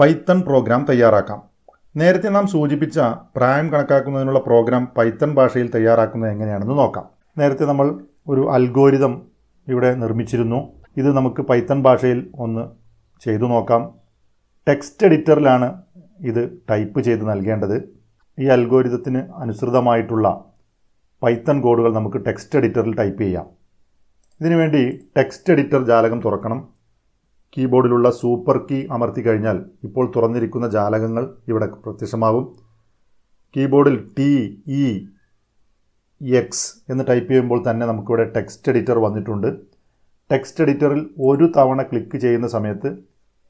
Python programme തയ്യാറാക്കാം. നേരത്തെ നാം സൂചിപ്പിച്ച പ്രായം കണക്കാക്കുന്നതിനുള്ള പ്രോഗ്രാം പൈത്തൺ ഭാഷയിൽ തയ്യാറാക്കുന്നത് എങ്ങനെയാണെന്ന് നോക്കാം. നേരത്തെ നമ്മൾ ഒരു അൽഗോരിതം ഇവിടെ നിർമ്മിച്ചിരുന്നു. ഇത് നമുക്ക് പൈത്തൺ ഭാഷയിൽ ഒന്ന് ചെയ്തു നോക്കാം. ടെക്സ്റ്റ് എഡിറ്ററിലാണ് ഇത് ടൈപ്പ് ചെയ്ത് നൽകേണ്ടത്. ഈ അൽഗോരിതത്തിന് അനുസൃതമായിട്ടുള്ള പൈത്തൺ കോഡുകൾ നമുക്ക് ടെക്സ്റ്റ് എഡിറ്ററിൽ ടൈപ്പ് ചെയ്യാം. ഇതിനുവേണ്ടി ടെക്സ്റ്റ് എഡിറ്റർ ജാലകം തുറക്കണം. കീബോർഡിലുള്ള സൂപ്പർ കീ അമർത്തി കഴിഞ്ഞാൽ ഇപ്പോൾ തുറന്നിരിക്കുന്ന ജാലകങ്ങൾ ഇവിടെ പ്രത്യക്ഷമാകും കീബോർഡിൽ ടി ഇ എക്സ് എന്ന് ടൈപ്പ് ചെയ്യുമ്പോൾ തന്നെ നമുക്കിവിടെ ടെക്സ്റ്റ് എഡിറ്റർ വന്നിട്ടുണ്ട്. ടെക്സ്റ്റ് എഡിറ്ററിൽ ഒരു തവണ ക്ലിക്ക് ചെയ്യുന്ന സമയത്ത്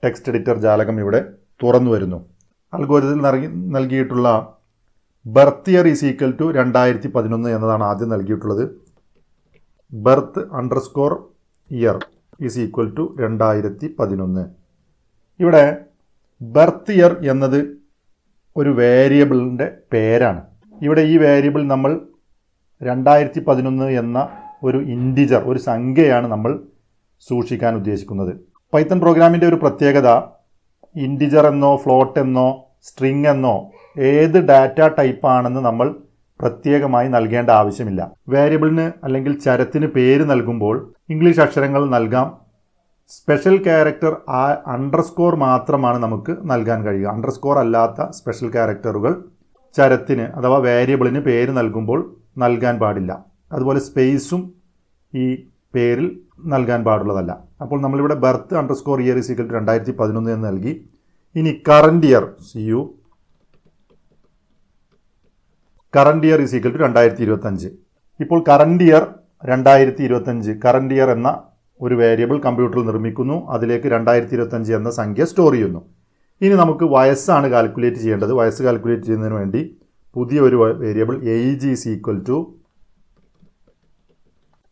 ടെക്സ്റ്റ് എഡിറ്റർ ജാലകം ഇവിടെ തുറന്നു വരുന്നു. അൽഗോരിതത്തിൽ നൽകി നൽകിയിട്ടുള്ള birth year is equal to രണ്ടായിരത്തി പതിനൊന്ന് എന്നതാണ് ആദ്യം നൽകിയിട്ടുള്ളത്. Birth underscore year. Is equal to രണ്ടായിരത്തി പതിനൊന്ന് ഇവിടെ ബർത്ത് ഇയർ എന്നത് ഒരു വേരിയബിളിന്റെ പേരാണ്. ഇവിടെ ഈ വേരിയബിൾ നമ്മൾ രണ്ടായിരത്തി പതിനൊന്ന് എന്ന ഒരു ഇൻഡിജർ ഒരു സംഖ്യയാണ് നമ്മൾ സൂക്ഷിക്കാൻ ഉദ്ദേശിക്കുന്നത്. പൈത്തൺ പ്രോഗ്രാമിന്റെ ഒരു പ്രത്യേകത ഇൻഡിജർ എന്നോ ഫ്ലോട്ട് എന്നോ സ്ട്രിങ് എന്നോ ഏത് ഡാറ്റ ടൈപ്പാണെന്ന് നമ്മൾ പ്രത്യേകമായി നൽകേണ്ട ആവശ്യമില്ല. വേരിയബിളിന് അല്ലെങ്കിൽ ചരത്തിന് പേര് നൽകുമ്പോൾ ഇംഗ്ലീഷ് അക്ഷരങ്ങൾ നൽകാം. സ്പെഷ്യൽ ക്യാരക്ടർ ആ അണ്ടർസ്കോർ മാത്രമാണ് നമുക്ക് നൽകാൻ കഴിയുക. അണ്ടർസ്കോർ അല്ലാത്ത സ്പെഷ്യൽ ക്യാരക്ടറുകൾ ചരത്തിന് അഥവാ വേരിയബിളിന് പേര് നൽകുമ്പോൾ നൽകാൻ പാടില്ല. അതുപോലെ സ്പേസും ഈ പേരിൽ നൽകാൻ പാടുള്ളതല്ല. അപ്പോൾ നമ്മളിവിടെ ബർത്ത് അണ്ടർസ്കോർ ഇയർ സീക്കൽ രണ്ടായിരത്തി പതിനൊന്ന് എന്ന് നൽകി. ഇനി current year C U current year is equal to രണ്ടായിരത്തി ഇരുപത്തഞ്ച് ഇപ്പോൾ കറണ്ട് ഇയർ രണ്ടായിരത്തി ഇരുപത്തഞ്ച് കറണ്ട് ഇയർ എന്ന ഒരു വേരിയബിൾ കമ്പ്യൂട്ടറിൽ നിർമ്മിക്കുന്നു. അതിലേക്ക് രണ്ടായിരത്തി ഇരുപത്തഞ്ച് എന്ന സംഖ്യ സ്റ്റോർ ചെയ്യുന്നു. ഇനി നമുക്ക് വയസ്സാണ് കാൽക്കുലേറ്റ് ചെയ്യേണ്ടത്. വയസ്സ് കാൽക്കുലേറ്റ് ചെയ്യുന്നതിന് വേണ്ടി പുതിയ ഒരു variable age is equal to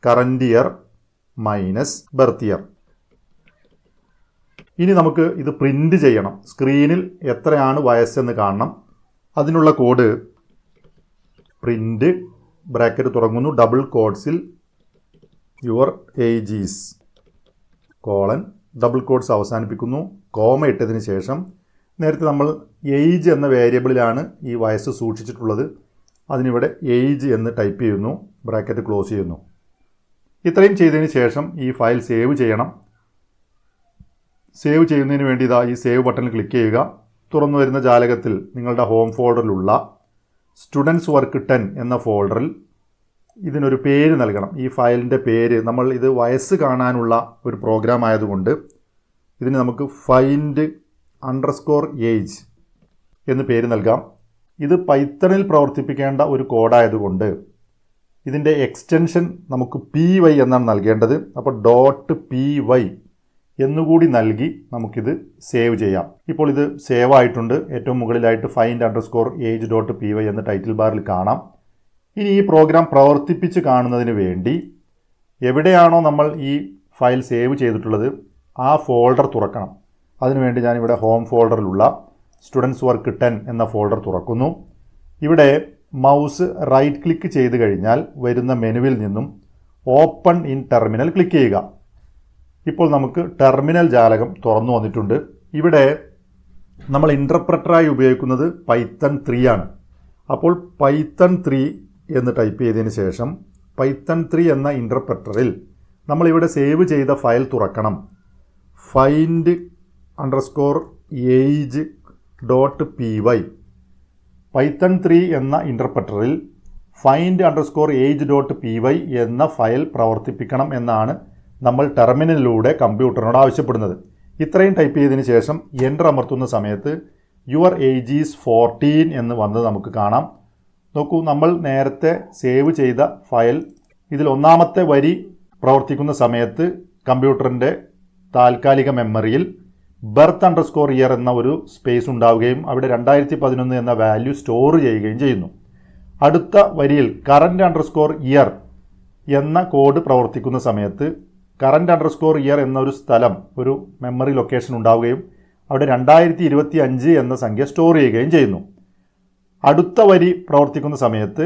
current year minus birth year ഇനി നമുക്ക് ഇത് പ്രിന്റ് ചെയ്യണം. സ്ക്രീനിൽ എത്രയാണ് വയസ്സെന്ന് കാണണം. അതിനുള്ള കോഡ് പ്രിന്റ് ബ്രാക്കറ്റ് തുടങ്ങുന്നു. Double കോഡ്സിൽ your age is colon double quotes അവസാനിപ്പിക്കുന്നു. കോമ ഇട്ടതിന് ശേഷം നേരത്തെ നമ്മൾ ഏജ് എന്ന വേരിയബിളിലാണ് ഈ വയസ്സ് സൂക്ഷിച്ചിട്ടുള്ളത്. അതിനിവിടെ ഏജ് എന്ന് ടൈപ്പ് ചെയ്യുന്നു. ബ്രാക്കറ്റ് ക്ലോസ് ചെയ്യുന്നു. ഇത്രയും ചെയ്തതിന് ശേഷം ഈ ഫയൽ സേവ് ചെയ്യണം. സേവ് ചെയ്യുന്നതിന് വേണ്ടി ഇതാ ഈ സേവ് ബട്ടണിൽ ക്ലിക്ക് ചെയ്യുക. തുറന്നു വരുന്ന ജാലകത്തിൽ നിങ്ങളുടെ ഹോം ഫോൾഡറിലുള്ള സ്റ്റുഡൻസ് വർക്ക് ടെൻ എന്ന ഫോൾഡറിൽ ഇതിനൊരു പേര് നൽകണം. ഈ ഫയലിന്റെ പേര് നമ്മൾ ഇത് വയസ്സ് കാണാനുള്ള ഒരു പ്രോഗ്രാം ആയതുകൊണ്ട് ഇതിന് നമുക്ക് ഫൈൻഡ് അണ്ടർസ്കോർ ഏജ് എന്ന് പേര് നൽകാം. ഇത് പൈത്തണിൽ പ്രവർത്തിപ്പിക്കേണ്ട ഒരു കോഡായതുകൊണ്ട് ഇതിന്റെ എക്സ്റ്റൻഷൻ നമുക്ക് പി വൈ എന്നാണ് നൽകേണ്ടത്. അപ്പോൾ ഡോട്ട് പി വൈ എന്നുകൂടി നൽകി നമുക്കിത് സേവ് ചെയ്യാം. ഇപ്പോൾ ഇത് സേവ് ആയിട്ടുണ്ട്. ഏറ്റവും മുകളിലായിട്ട് find underscore age dot P Y എന്ന ടൈറ്റിൽ ബാറിൽ കാണാം. ഇനി ഈ പ്രോഗ്രാം പ്രവർത്തിപ്പിച്ച് കാണുന്നതിന് വേണ്ടി എവിടെയാണോ നമ്മൾ ഈ ഫയൽ സേവ് ചെയ്തിട്ടുള്ളത് ആ ഫോൾഡർ തുറക്കണം. അതിനുവേണ്ടി ഞാനിവിടെ ഹോം ഫോൾഡറിലുള്ള സ്റ്റുഡൻസ് വർക്ക് ടെൻ എന്ന ഫോൾഡർ തുറക്കുന്നു. ഇവിടെ മൗസ് റൈറ്റ് ക്ലിക്ക് ചെയ്ത് കഴിഞ്ഞാൽ വരുന്ന മെനുവിൽ നിന്നും ഓപ്പൺ ഇൻ ടെർമിനൽ ക്ലിക്ക് ചെയ്യുക. ഇപ്പോൾ നമുക്ക് ടെർമിനൽ ജാലകം തുറന്നു വന്നിട്ടുണ്ട്. ഇവിടെ നമ്മൾ ഇന്റർപ്രറ്ററായി ഉപയോഗിക്കുന്നത് പൈത്തൺ ത്രീ ആണ്. അപ്പോൾ പൈത്തൺ ത്രീ എന്ന് ടൈപ്പ് ചെയ്തതിന് ശേഷം പൈത്തൺ ത്രീ എന്ന ഇന്റർപ്രറ്ററിൽ നമ്മളിവിടെ സേവ് ചെയ്ത ഫയൽ തുറക്കണം. Find underscore age dot P Y Python three എന്ന ഇന്റർപ്രറ്ററിൽ find underscore age dot P Y എന്ന ഫയൽ പ്രവർത്തിപ്പിക്കണം എന്നാണ് നമ്മൾ ടെർമിനലിലൂടെ കമ്പ്യൂട്ടറിനോട് ആവശ്യപ്പെടുന്നത്. ഇത്രയും ടൈപ്പ് ചെയ്തതിന് ശേഷം എന്റർ അമർത്തുന്ന സമയത്ത് യുവർ ഏജ് ഈസ് ഫോർട്ടീൻ എന്ന് വന്നത് നമുക്ക് കാണാം. നോക്കൂ നമ്മൾ നേരത്തെ സേവ് ചെയ്ത ഫയൽ ഇതിൽ ഒന്നാമത്തെ വരി പ്രവർത്തിക്കുന്ന സമയത്ത് കമ്പ്യൂട്ടറിന്റെ താൽക്കാലിക മെമ്മറിയിൽ ബർത്ത് അണ്ടർസ്കോർ ഇയർ എന്ന ഒരു സ്പേസ് ഉണ്ടാവുകയും അവിടെ രണ്ടായിരത്തി പതിനൊന്ന് എന്ന വാല്യൂ സ്റ്റോർ ചെയ്യുകയും ചെയ്യുന്നു. അടുത്ത വരിയിൽ കറന്റ് അണ്ടർസ്കോർ ഇയർ എന്ന കോഡ് പ്രവർത്തിക്കുന്ന സമയത്ത് കറന്റ് അണ്ടർസ്കോർ ഇയർ എന്നൊരു സ്ഥലം ഒരു മെമ്മറി ലൊക്കേഷൻ ഉണ്ടാവുകയും അവിടെ രണ്ടായിരത്തി ഇരുപത്തി അഞ്ച് എന്ന സംഖ്യ സ്റ്റോർ ചെയ്യുകയും ചെയ്യുന്നു. അടുത്ത വരി പ്രവർത്തിക്കുന്ന സമയത്ത്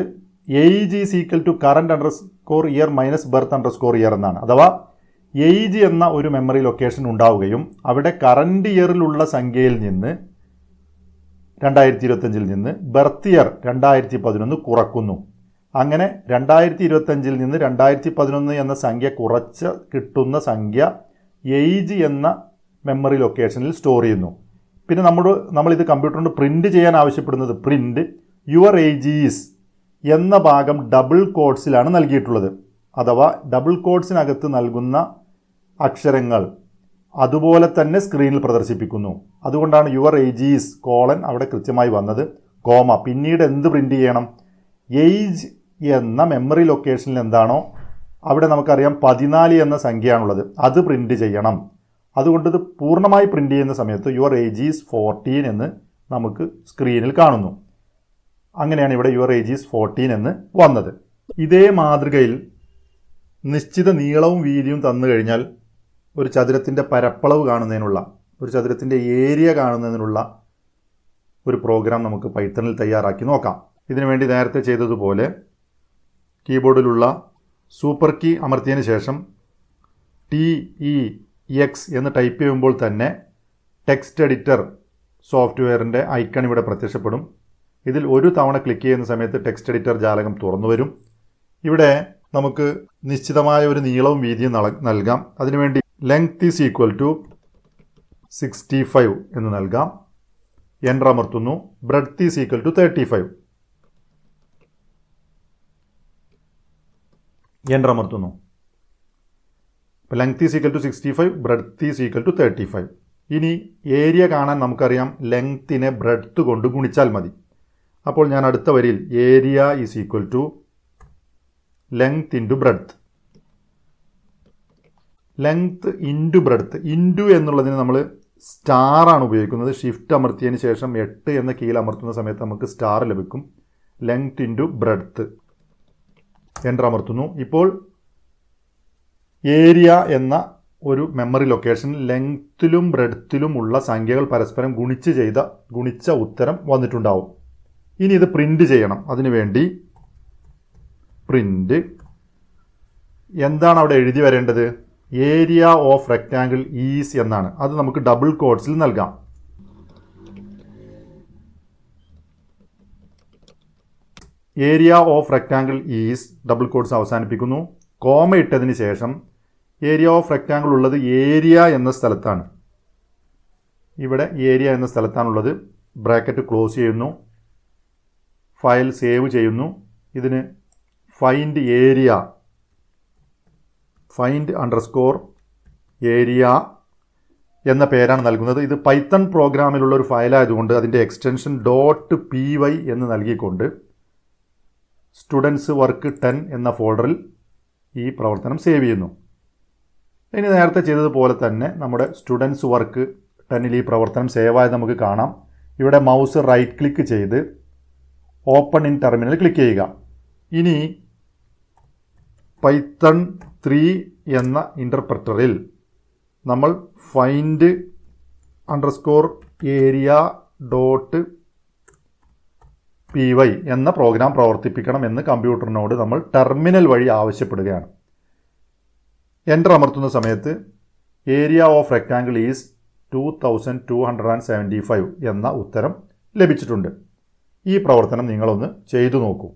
age is equal to current underscore year minus birth underscore year എന്നാണ്. അഥവാ ഏജ് എന്ന ഒരു മെമ്മറി ലൊക്കേഷൻ ഉണ്ടാവുകയും അവിടെ കറന്റ് ഇയറിലുള്ള സംഖ്യയിൽ നിന്ന് രണ്ടായിരത്തി ഇരുപത്തഞ്ചിൽ നിന്ന് ബർത്ത് ഇയർ രണ്ടായിരത്തി പതിനൊന്ന് കുറക്കുന്നു. അങ്ങനെ രണ്ടായിരത്തി ഇരുപത്തഞ്ചിൽ നിന്ന് രണ്ടായിരത്തി പതിനൊന്ന് എന്ന സംഖ്യ കുറച്ച് കിട്ടുന്ന സംഖ്യ എയ്ജ് എന്ന മെമ്മറി ലൊക്കേഷനിൽ സ്റ്റോർ ചെയ്യുന്നു. പിന്നെ നമ്മൾ നമ്മളിത് കമ്പ്യൂട്ടറിന് പ്രിന്റ് ചെയ്യാൻ ആവശ്യപ്പെടുന്നത് പ്രിന്റ് യുവർ ഏജ് എന്ന ഭാഗം ഡബിൾ കോഡ്സിലാണ് നൽകിയിട്ടുള്ളത്. അഥവാ ഡബിൾ കോഡ്സിനകത്ത് നൽകുന്ന അക്ഷരങ്ങൾ അതുപോലെ തന്നെ സ്ക്രീനിൽ പ്രദർശിപ്പിക്കുന്നു. അതുകൊണ്ടാണ് യുവർ ഏജ് കോളൻ അവിടെ കൃത്യമായി വന്നത്. കോമ പിന്നീട് എന്ത് പ്രിന്റ് ചെയ്യണം? ഏജ് എന്ന മെമ്മറി ലൊക്കേഷനിൽ എന്താണോ അവിടെ നമുക്കറിയാം പതിനാല് എന്ന സംഖ്യയാണുള്ളത്. അത് പ്രിന്റ് ചെയ്യണം. അതുകൊണ്ട് ഇത് പൂർണമായി പ്രിന്റ് ചെയ്യുന്ന സമയത്ത് യുവർ ഏജ് ഈസ് ഫോർട്ടീൻ എന്ന് നമുക്ക് സ്ക്രീനിൽ കാണുന്നു. അങ്ങനെയാണ് ഇവിടെ യുവർ ഏജ് ഈസ് ഫോർട്ടീൻ എന്ന് വന്നത്. ഇതേ മാതൃകയിൽ നിശ്ചിത നീളവും വീതിയും തന്നു കഴിഞ്ഞാൽ ഒരു ചതുരത്തിന്റെ പരപ്പളവ് കാണുന്നതിനുള്ള ഒരു ചതുരത്തിന്റെ ഏരിയ കാണുന്നതിനുള്ള ഒരു പ്രോഗ്രാം നമുക്ക് പൈത്തണിൽ തയ്യാറാക്കി നോക്കാം. ഇതിനുവേണ്ടി നേരത്തെ ചെയ്തതുപോലെ കീബോർഡിലുള്ള സൂപ്പർ കീ അമർത്തിയതിന് ശേഷം ടി ഇ എക്സ് എന്ന് ടൈപ്പ് ചെയ്യുമ്പോൾ തന്നെ ടെക്സ്റ്റ് എഡിറ്റർ സോഫ്റ്റ്വെയറിന്റെ ഐക്കൺ ഇവിടെ പ്രത്യക്ഷപ്പെടും. ഇതിൽ ഒരു തവണ ക്ലിക്ക് ചെയ്യുന്ന സമയത്ത് ടെക്സ്റ്റ് എഡിറ്റർ ജാലകം തുറന്നു വരും. ഇവിടെ നമുക്ക് നിശ്ചിതമായ ഒരു നീളവും വീതിയും നൽകാം. അതിനുവേണ്ടി length is equal to sixty five എന്ന് നൽകാം. Enter അമർത്തുന്നു. Breadth is equal to thirty five enter അമർത്തുന്നു ഇപ്പോൾ length is equal to sixty five breadth is equal to thirty five ഇനി ഏരിയ കാണാൻ നമുക്കറിയാം ലെങ്ത്തിനെ ബ്രെഡ്ത്ത് കൊണ്ട് ഗുണിച്ചാൽ മതി. അപ്പോൾ ഞാൻ അടുത്ത വരിയിൽ area is equal to length into breadth length into breadth into എന്നുള്ളതിന് നമ്മൾ സ്റ്റാർ ആണ് ഉപയോഗിക്കുന്നത്. ഷിഫ്റ്റ് അമർത്തിയതിന് ശേഷം എട്ട് എന്ന കീൽ അമർത്തുന്ന സമയത്ത് നമുക്ക് സ്റ്റാർ ലഭിക്കും. ലെങ്ത് ഇന്റു ബ്രെഡ്ത്ത് എന്റർ അമർത്തുന്നു ഇപ്പോൾ ഏരിയ എന്ന ഒരു മെമ്മറി ലൊക്കേഷൻ ലെങ്ത്തിലും ബ്രെഡ്ത്തിലും ഉള്ള സംഖ്യകൾ പരസ്പരം ഗുണിച്ച് ചെയ്ത ഗുണിച്ച ഉത്തരം വന്നിട്ടുണ്ടാവും. ഇനി ഇത് പ്രിന്റ് ചെയ്യണം. അതിനുവേണ്ടി പ്രിന്റ് എന്താണ് അവിടെ എഴുതി വരേണ്ടത്? ഏരിയ ഓഫ് റെക്റ്റാങ്കിൾ ഈസ് എന്നാണ്. അത് നമുക്ക് ഡബിൾ കോഡ്സിൽ നൽകാം. Area of rectangle is double quotes അവസാനിപ്പിക്കുന്നു. കോമ ഇട്ടതിന് ശേഷം ഏരിയ ഓഫ് റെക്റ്റാങ്കിൾ ഉള്ളത് ഏരിയ എന്ന സ്ഥലത്താണ്. ഇവിടെ ഏരിയ എന്ന സ്ഥലത്താണുള്ളത്. ബ്രാക്കറ്റ് ക്ലോസ് ചെയ്യുന്നു. ഫയൽ സേവ് ചെയ്യുന്നു. ഇതിന് find area find underscore area എന്ന പേരാണ് നൽകുന്നത്. ഇത് പൈത്തൺ പ്രോഗ്രാമിലുള്ള ഒരു ഫയലായതുകൊണ്ട് അതിന്റെ എക്സ്റ്റൻഷൻ ഡോട്ട് പി വൈ എന്ന് നൽകിക്കൊണ്ട് സ്റ്റുഡൻസ് വർക്ക് ടെൻ എന്ന ഫോൾഡറിൽ ഈ പ്രവർത്തനം സേവ് ചെയ്യുന്നു. ഇനി നേരത്തെ ചെയ്തതുപോലെ തന്നെ നമ്മുടെ സ്റ്റുഡൻസ് വർക്ക് ടെന്നിൽ ഈ പ്രവർത്തനം സേവായത് നമുക്ക് കാണാം. ഇവിടെ മൗസ് റൈറ്റ് ക്ലിക്ക് ചെയ്ത് ഓപ്പൺ ഇൻ ടെർമിനൽ ക്ലിക്ക് ചെയ്യുക. ഇനി പൈത്തൺ ത്രീ എന്ന ഇന്റർപ്രറ്ററിൽ നമ്മൾ find underscore area dot P Y എന്ന പ്രോഗ്രാം പ്രവർത്തിപ്പിക്കണം എന്ന് കമ്പ്യൂട്ടറിനോട് നമ്മൾ ടെർമിനൽ വഴി ആവശ്യപ്പെടുകയാണ്. എന്റർ അമർത്തുന്ന സമയത്ത് area of rectangle is two thousand two hundred and seventy five എന്ന ഉത്തരം ലഭിച്ചിട്ടുണ്ട്. ഈ പ്രവർത്തനം നിങ്ങളൊന്ന് ചെയ്തു നോക്കൂ.